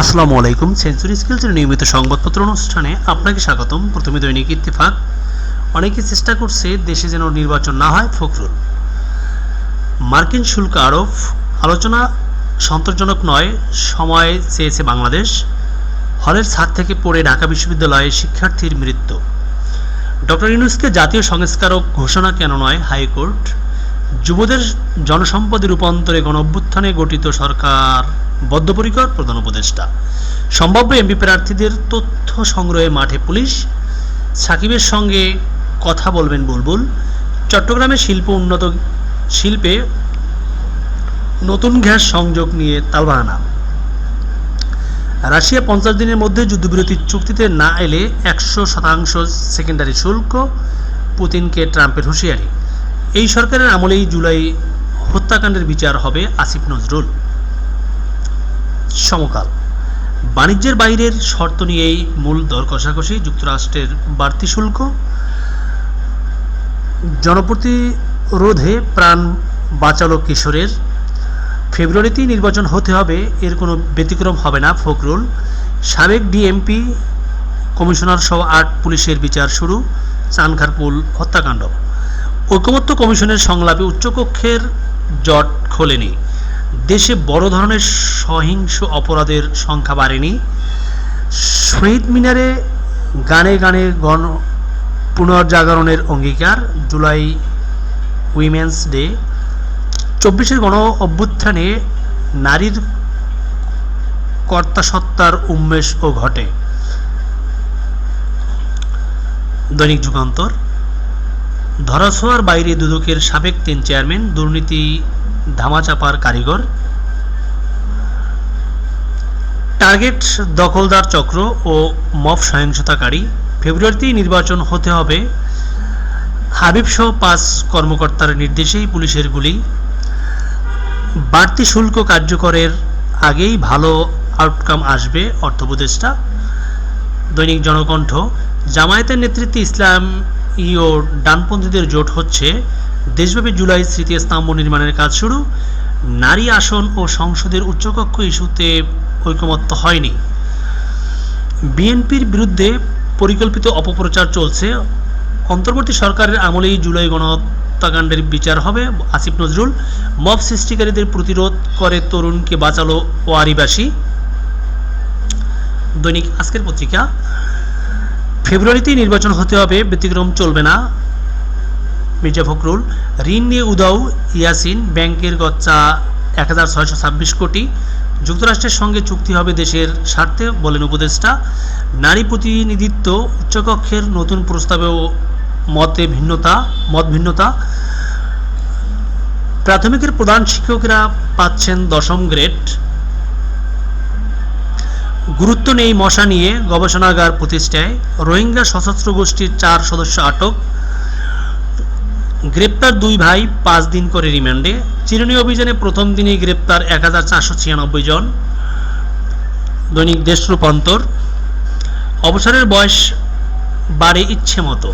আসসালামু আলাইকুম। সেঞ্চুরি স্কিলসের নিয়মিত সংবাদপত্র অনুষ্ঠানে আপনাকে স্বাগতম। প্রথমে দৈনিক ইত্তেফাক। অনেকে চেষ্টা করছে দেশে যেন নির্বাচন না হয়, ফখরুল। মার্কিন শুল্ক আরোপ। আলোচনা সন্তোষজনক নয়, সময় চেয়েছে বাংলাদেশ। হলের ছাদ থেকে পড়ে ঢাকা বিশ্ববিদ্যালয়ে শিক্ষার্থীর মৃত্যু। ডক্টর ইউনুসকে জাতীয় সংস্কারক ঘোষণা কেন নয় হাইকোর্ট? যুবদের জনসম্পদে রূপান্তরে গণ অভ্যুত্থানে গঠিত সরকার বদ্ধপরিকর, প্রধান উপদেষ্টা। সম্ভাব্য এমপি প্রার্থীদের তথ্য সংগ্রহে মাঠে পুলিশ। সাকিবের সঙ্গে কথা বলবেন বুলবুল। চট্টগ্রামে শিল্প উন্নত, শিল্পে নতুন গ্যাস সংযোগ নিয়ে তালবাহানা। রাশিয়া পঞ্চাশ দিনের মধ্যে যুদ্ধবিরতির চুক্তিতে না এলে একশো শতাংশ সেকেন্ডারি শুল্ক পুতিনকে ট্রাম্পের হুঁশিয়ারি। এই সরকারের আমলেই জুলাই হত্যাকাণ্ডের বিচার হবে আসিফ নজরুল। সমকাল। বাণিজ্যের বাইরের শর্ত নিয়েই মূল দর কষাকষি যুক্তরাষ্ট্রের বাড়তি শুল্ক, জনপ্রতিরোধে প্রাণ বাঁচালো কিশোরের। ফেব্রুয়ারিতেই নির্বাচন হতে হবে, এর কোনো ব্যতিক্রম হবে না ফখরুল। সাবেক ডিএমপি কমিশনার সহ আট পুলিশের বিচার শুরু, চানখারপুল হত্যাকাণ্ড। ঐকমত্য কমিশনের সংলাপে উচ্চকক্ষের জট খোলেনি। দেশে বড় ধরনের সহিংস অপরাধের সংখ্যা বাড়েনি। শহীদ মিনারে গানে গানে গণ পুনর্জাগরণের অঙ্গীকার, জুলাই উইমেন্স ডে, চব্বিশের গণ অভ্যুত্থানে নারীর কর্তাসত্তার উন্মেষও ঘটে। দৈনিক যুগান্তর। ধরাছোঁয়ার বাইরে দুদকের সাবেক তিন চেয়ারম্যান, দুর্নীতি ধামাচাপার কারিগর। টার্গেট দখলদার চক্র ও মব সহিংসতাকারী। ফেব্রুয়ারিতেই নির্বাচন হতে হবে। হাবিব সহ পাঁচ কর্মকর্তার নির্দেশেই পুলিশের গুলি। বাড়তি শুল্ক কার্যকরের আগেই ভালো আউটকাম আসবে, অর্থ দৈনিক জনকণ্ঠ, জামায়াতের নেতৃত্বে ইসলাম ও ডানপন্থীদের জোট হচ্ছে। দেশব্যাপী জুলাই স্মৃতিস্তম্ভ নির্মাণের কাজ শুরু। নারী আসন ও সংসদের উচ্চকক্ষ ইস্যুতে ঐকমত্য হয়নি। বিএনপির বিরুদ্ধে পরিকল্পিত অপপ্রচার চলছে। অন্তর্বর্তী সরকারের আমলেই জুলাই গণহত্যাকাণ্ডের বিচার হবে, আসিফ নজরুল। মব সৃষ্টিকারীদের প্রতিরোধ করে তরুণকে বাঁচালো ওয়ারিবাসী দৈনিক আজকের পত্রিকা। ফেব্রুয়ারিতেই নির্বাচন হতে হবে, ব্যতিক্রম চলবে না। মির্জা ফখরুল, ঋণ নিয়ে উদাও ইয়াসিন, ব্যাংকের গচ্চা এক হাজার ছয়শো ছাব্বিশ কোটি। যুক্তরাষ্ট্রের সঙ্গে চুক্তি হবে দেশের স্বার্থে, বলেন উপদেষ্টা। নারী প্রতিনিধিত্ব উচ্চকক্ষের নতুন প্রস্তাবেও মতে ভিন্নতা, মত ভিন্নতা। প্রাথমিকের প্রধান শিক্ষকেরা পাচ্ছেন দশম গ্রেড। গুরুত্ব নেই মশা নিয়ে গবেষণাগার প্রতিষ্ঠায়। রোহিঙ্গা সশস্ত্র গোষ্ঠীর চার সদস্য আটক। গ্রেপ্তার দুই ভাই পাঁচ দিন করে রিমান্ডে। চিরুনি অভিযানে প্রথম দিনেই গ্রেপ্তার এক হাজার চারশো ছিয়ানব্বই জন। দৈনিক দেশ রূপান্তর। অবসরের বয়স বাড়ে ইচ্ছে মতো।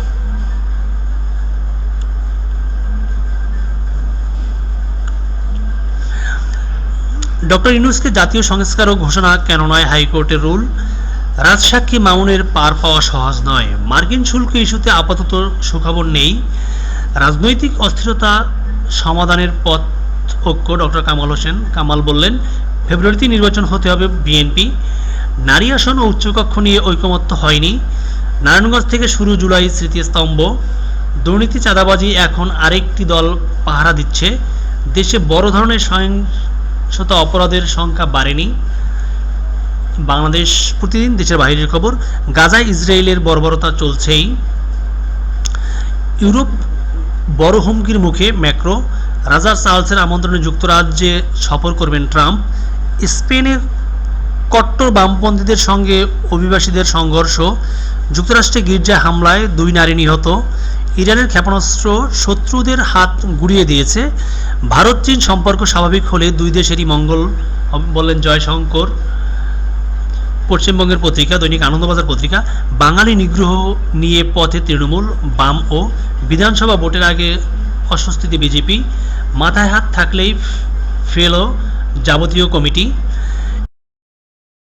ডক্টর ইউনুসকে জাতীয় সংস্কারক ঘোষণা কেন নয় হাইকোর্টের রুল? রাজসাক্ষী মামুনের পার পাওয়া সহজ নয়। মার্কিন শুল্ক ইস্যুতে আপাতত সুখবর নেই। রাজনৈতিক অস্থিরতা সমাধানের পথ ডক্টর কামাল হোসেন। কামাল বললেন, ফেব্রুয়ারিতে নির্বাচন হতে হবে বিএনপি। নারী আসন ও উচ্চকক্ষ নিয়ে ঐকমত্য হয়নি। নারায়ণগঞ্জ থেকে শুরু জুলাই স্মৃতিস্তম্ভ। দুর্নীতি চাঁদাবাজি এখন আরেকটি দল পাহারা দিচ্ছে। দেশে বড় ধরনের সহিংসতা অপরাধের সংখ্যা বাড়েনি। বাংলাদেশ প্রতিদিন দেশের বাইরের খবর গাজা ইসরায়েলের বর্বরতা চলছেই। ইউরোপ বড় হুমকির মুখে ম্যাক্রো। রাজা চার্লসের আমন্ত্রণে যুক্তরাজ্যে সফর করবেন ট্রাম্প। স্পেনের কট্টর বামপন্থীদের সঙ্গে অভিবাসীদের সংঘর্ষ। যুক্তরাষ্ট্রে গির্জা হামলায় দুই নারী নিহত। ইরানের ক্ষেপণাস্ত্র শত্রুদের হাত গুড়িয়ে দিয়েছে। ভারত, চীন সম্পর্ক স্বাভাবিক হলে দুই দেশেরই মঙ্গল, বললেন জয়শঙ্কর। পশ্চিমবঙ্গের পত্রিকা, দৈনিক আনন্দবাজার পত্রিকা, বাঙালি নিগ্রহ নিয়ে পথে তৃণমূল, বাম ও বিধানসভা ভোটের আগে অস্বস্তিতে বিজেপি। মাথায় হাত থাকলেই ফেল যাবতীয় কমিটি।